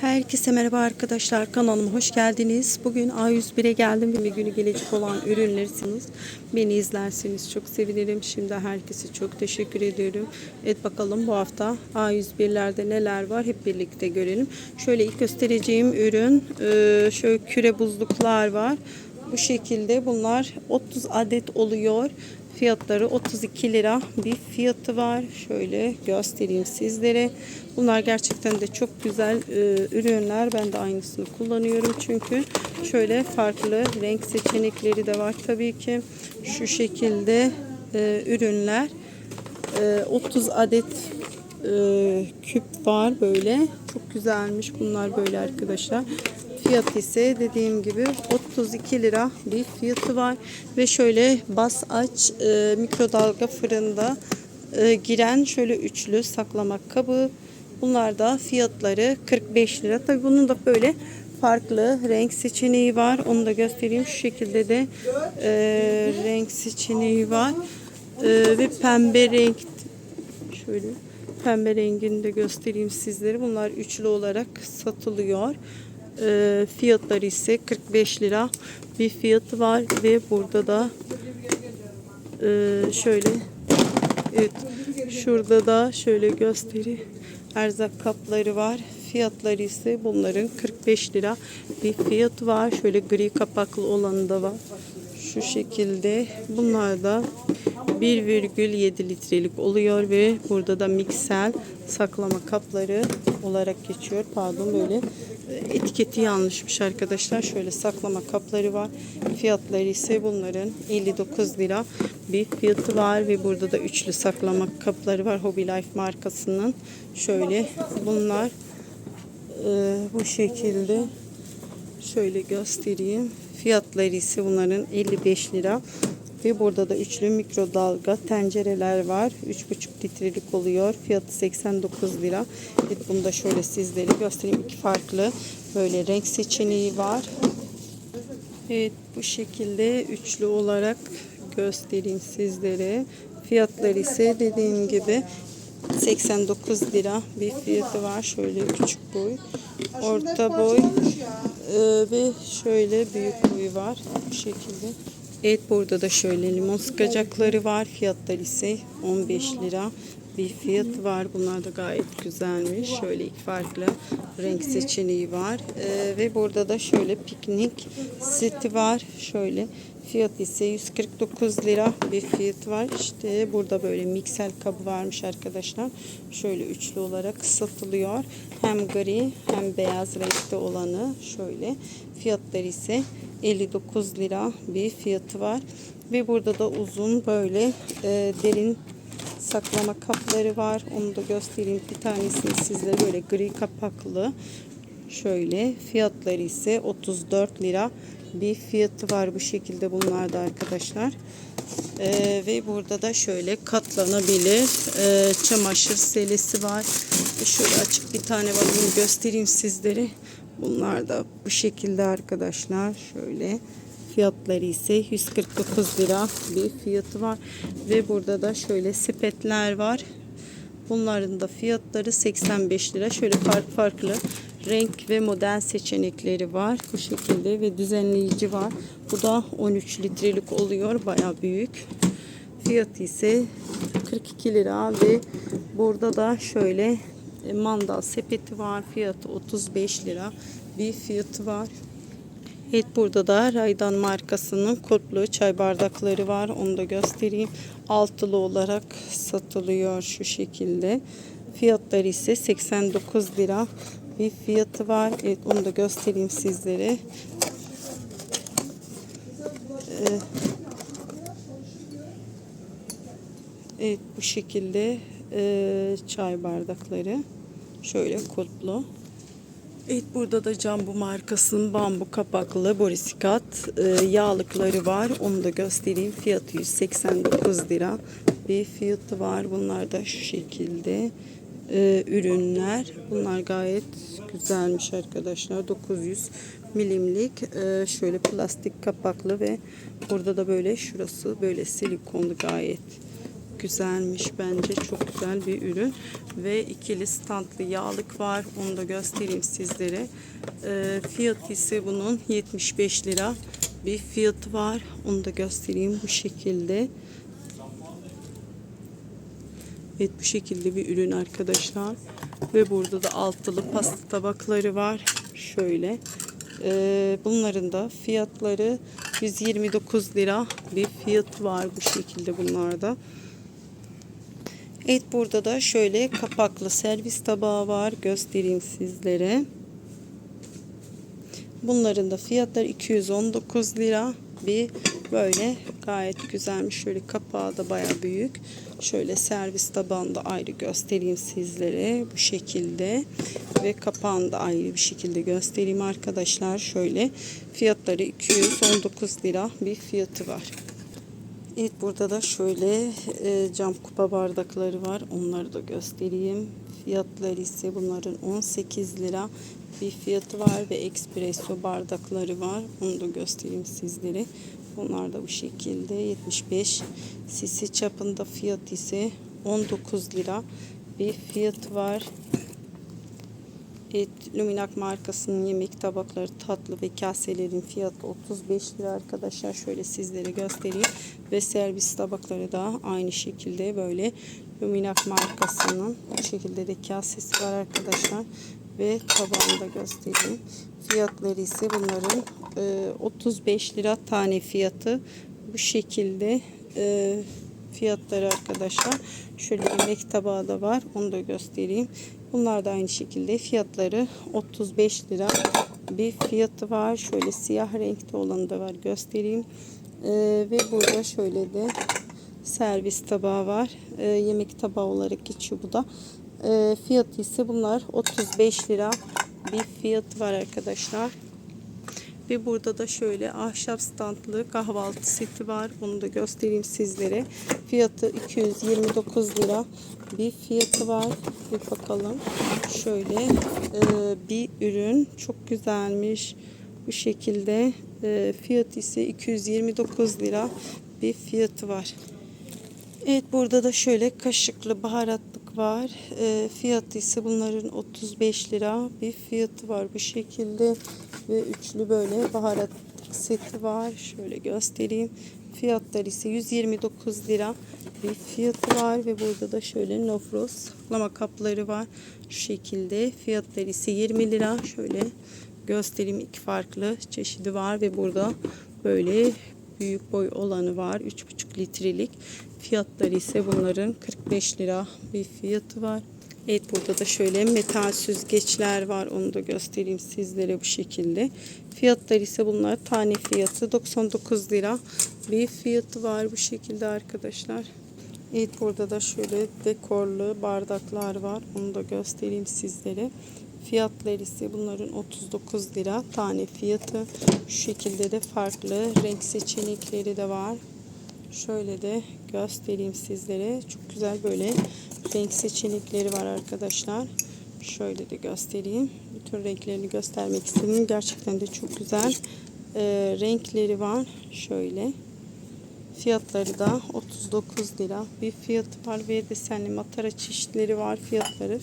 Herkese merhaba arkadaşlar kanalıma hoş geldiniz. Bugün A101'e geldim ve günü gelecek olan ürünlersiniz. Beni izlerseniz çok sevinirim. Şimdi herkese çok teşekkür ediyorum. Evet bakalım bu hafta A101'lerde neler var hep birlikte görelim. Şöyle ilk göstereceğim ürün e, şöyle küre buzluklar var. Bu şekilde bunlar 30 adet oluyor. Fiyatları 32 lira bir fiyatı var. Şöyle göstereyim sizlere. Bunlar gerçekten de çok güzel e, ürünler. Ben de aynısını kullanıyorum çünkü şöyle farklı renk seçenekleri de var tabii ki. Şu şekilde e, ürünler. E, 30 adet e, küp var böyle. Çok güzelmiş bunlar böyle arkadaşlar. Fiyat ise dediğim gibi 32 lira bir fiyatı var. Ve şöyle bas aç e, mikrodalga fırında e, giren şöyle üçlü saklama kabı. Bunlar da fiyatları 45 lira. Tabi bunun da böyle farklı renk seçeneği var. Onu da göstereyim. Şu şekilde de e, renk seçeneği var. E, ve pembe renk şöyle pembe rengini de göstereyim sizlere. Bunlar üçlü olarak satılıyor. E, fiyatları ise 45 lira bir fiyatı var ve burada da e, şöyle evet şurada da şöyle gösteri erzak kapları var. Fiyatları ise bunların 45 lira bir fiyatı var. Şöyle gri kapaklı olanı da var. Şu şekilde bunlar da 1,7 litrelik oluyor ve burada da miksel saklama kapları olarak geçiyor. Pardon böyle etiketi yanlışmış arkadaşlar. Şöyle saklama kapları var. Fiyatları ise bunların 59 lira bir fiyatı var ve burada da üçlü saklama kapları var. Hobby Life markasının. Şöyle bunlar e, bu şekilde şöyle göstereyim. Fiyatları ise bunların 55 lira. Ve burada da üçlü mikrodalga tencereler var. 3,5 litrelik oluyor. Fiyatı 89 lira. Bunu da şöyle sizlere göstereyim. İki farklı böyle renk seçeneği var. Evet bu şekilde üçlü olarak göstereyim sizlere. Fiyatları ise dediğim gibi 89 lira bir fiyatı var. Şöyle küçük boy, orta boy e, ve şöyle büyük boyu var. Bu şekilde. Evet burada da şöyle limon sıkacakları var. Fiyatları ise 15 lira bir fiyatı var. Bunlar da gayet güzelmiş. Şöyle iki farklı renk seçeneği var. Ee, ve burada da şöyle piknik seti var. Şöyle fiyat ise 149 lira bir fiyatı var. İşte burada böyle miksel kabı varmış arkadaşlar. Şöyle üçlü olarak satılıyor. Hem gri hem beyaz renkte olanı şöyle. Fiyatları ise 59 lira bir fiyatı var. Ve burada da uzun böyle e, derin saklama kapları var. Onu da göstereyim. Bir tanesini sizlere böyle gri kapaklı. Şöyle fiyatları ise 34 lira bir fiyatı var bu şekilde bunlarda arkadaşlar. Ee, ve burada da şöyle katlanabilir e, çamaşır selesi var. Şöyle açık bir tane var. Bunu göstereyim sizlere. Bunlar da bu şekilde arkadaşlar. Şöyle fiyatları ise 149 lira bir fiyatı var. Ve burada da şöyle sepetler var. Bunların da fiyatları 85 lira. Şöyle farklı farklı renk ve model seçenekleri var. Bu şekilde ve düzenleyici var. Bu da 13 litrelik oluyor. Baya büyük. Fiyatı ise 42 lira ve burada da şöyle mandal sepeti var. Fiyatı 35 lira bir fiyatı var. Evet burada da Raydan markasının kulplu çay bardakları var. Onu da göstereyim. Altılı olarak satılıyor şu şekilde. Fiyatları ise 89 lira bir fiyatı var. Evet onu da göstereyim sizlere. Ee, evet bu şekilde e, çay bardakları. Şöyle kulplu. Evet burada da Cambu markasının bambu kapaklı borisikat e, yağlıkları var. Onu da göstereyim. Fiyatı 189 lira bir fiyatı var. Bunlar da şu şekilde e, ürünler. Bunlar gayet güzelmiş arkadaşlar. 900 milimlik e, şöyle plastik kapaklı ve burada da böyle şurası böyle silikonlu gayet güzelmiş bence. Çok güzel bir ürün. Ve ikili standlı yağlık var. Onu da göstereyim sizlere. Ee, fiyatı ise bunun 75 lira bir fiyatı var. Onu da göstereyim bu şekilde. Evet bu şekilde bir ürün arkadaşlar. Ve burada da altılı pasta tabakları var. Şöyle. Ee, bunların da fiyatları 129 lira bir fiyat var bu şekilde bunlarda. Evet burada da şöyle kapaklı servis tabağı var. Göstereyim sizlere. Bunların da fiyatları 219 lira. Bir böyle gayet güzelmiş. Şöyle kapağı da baya büyük. Şöyle servis tabağını da ayrı göstereyim sizlere. Bu şekilde. Ve kapağını da ayrı bir şekilde göstereyim arkadaşlar. Şöyle fiyatları 219 lira bir fiyatı var. Evet burada da şöyle e, cam kupa bardakları var. Onları da göstereyim. Fiyatları ise bunların 18 lira bir fiyatı var ve espresso bardakları var. Onu da göstereyim sizlere. Bunlar da bu şekilde 75 cc çapında fiyat ise 19 lira bir fiyat var. Evet, Luminak markasının yemek tabakları, tatlı ve kaselerin fiyatı 35 lira arkadaşlar. Şöyle sizlere göstereyim. Ve servis tabakları da aynı şekilde böyle Luminak markasının bu şekilde de kasesi var arkadaşlar. Ve tabağını da göstereyim. Fiyatları ise bunların e, 35 lira tane fiyatı. Bu şekilde e, fiyatları arkadaşlar. Şöyle yemek tabağı da var. Onu da göstereyim. Bunlar da aynı şekilde fiyatları 35 lira bir fiyatı var. Şöyle siyah renkte olanı da var göstereyim. Ee, ve burada şöyle de servis tabağı var. Ee, yemek tabağı olarak geçiyor bu da. Ee, fiyatı ise bunlar 35 lira bir fiyatı var arkadaşlar. Ve burada da şöyle ahşap standlı kahvaltı seti var. Bunu da göstereyim sizlere. Fiyatı 229 lira bir fiyatı var. Bir bakalım. Şöyle e, bir ürün. Çok güzelmiş. Bu şekilde e, fiyatı ise 229 lira bir fiyatı var. Evet burada da şöyle kaşıklı baharatlık var. E, fiyatı ise bunların 35 lira bir fiyatı var bu şekilde ve üçlü böyle baharat seti var. Şöyle göstereyim. Fiyatları ise 129 lira bir fiyatı var ve burada da şöyle nofros saklama kapları var. Şu şekilde fiyatları ise 20 lira. Şöyle göstereyim iki farklı çeşidi var ve burada böyle büyük boy olanı var. 3,5 litrelik. Fiyatları ise bunların 45 lira bir fiyatı var. Evet burada da şöyle metal süzgeçler var. Onu da göstereyim sizlere bu şekilde. Fiyatları ise bunlar tane fiyatı 99 lira bir fiyatı var bu şekilde arkadaşlar. Evet burada da şöyle dekorlu bardaklar var. Onu da göstereyim sizlere. Fiyatları ise bunların 39 lira tane fiyatı. Şu şekilde de farklı renk seçenekleri de var. Şöyle de göstereyim sizlere. Çok güzel böyle renk seçenekleri var arkadaşlar. Şöyle de göstereyim. Bütün renklerini göstermek istedim. Gerçekten de çok güzel e, renkleri var. Şöyle. Fiyatları da 39 lira. Bir fiyatı var ve desenli matara çeşitleri var. Fiyatları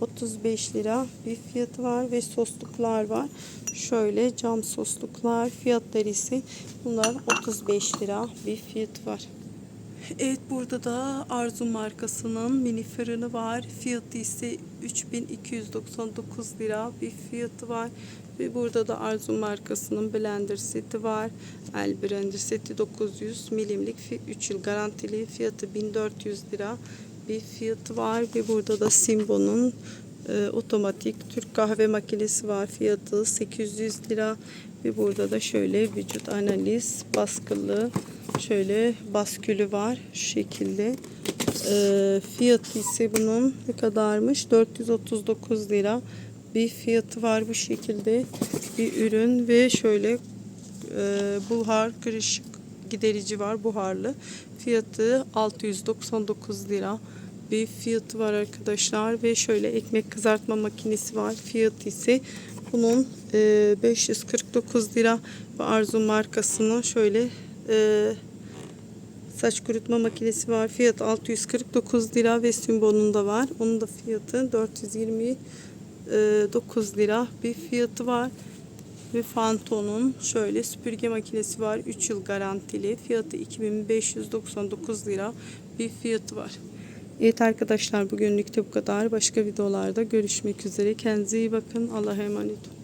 35 lira bir fiyatı var ve sosluklar var. Şöyle cam sosluklar fiyatları ise bunlar 35 lira bir fiyatı var. Evet burada da Arzu markasının mini fırını var. Fiyatı ise 3299 lira bir fiyatı var. Ve burada da Arzu markasının blender seti var. El blender seti 900 milimlik 3 yıl garantili fiyatı 1400 lira bir fiyatı var. Ve burada da Simbo'nun e, otomatik Türk kahve makinesi var. Fiyatı 800 lira. Ve burada da şöyle vücut analiz baskılı şöyle baskülü var şu şekilde. E, fiyatı ise bunun ne kadarmış? 439 lira bir fiyatı var bu şekilde bir ürün ve şöyle e, buhar kırışık giderici var buharlı. Fiyatı 699 lira bir fiyatı var arkadaşlar ve şöyle ekmek kızartma makinesi var. Fiyatı ise bunun e, 549 lira ve Arzu markasının şöyle e, Saç kurutma makinesi var. Fiyat 649 lira ve Symbol'un da var. Onun da fiyatı 429 lira bir fiyatı var. Ve Fanton'un şöyle süpürge makinesi var. 3 yıl garantili. Fiyatı 2599 lira bir fiyatı var. Evet arkadaşlar bugünlük de bu kadar. Başka videolarda görüşmek üzere. Kendinize iyi bakın. Allah'a emanet olun.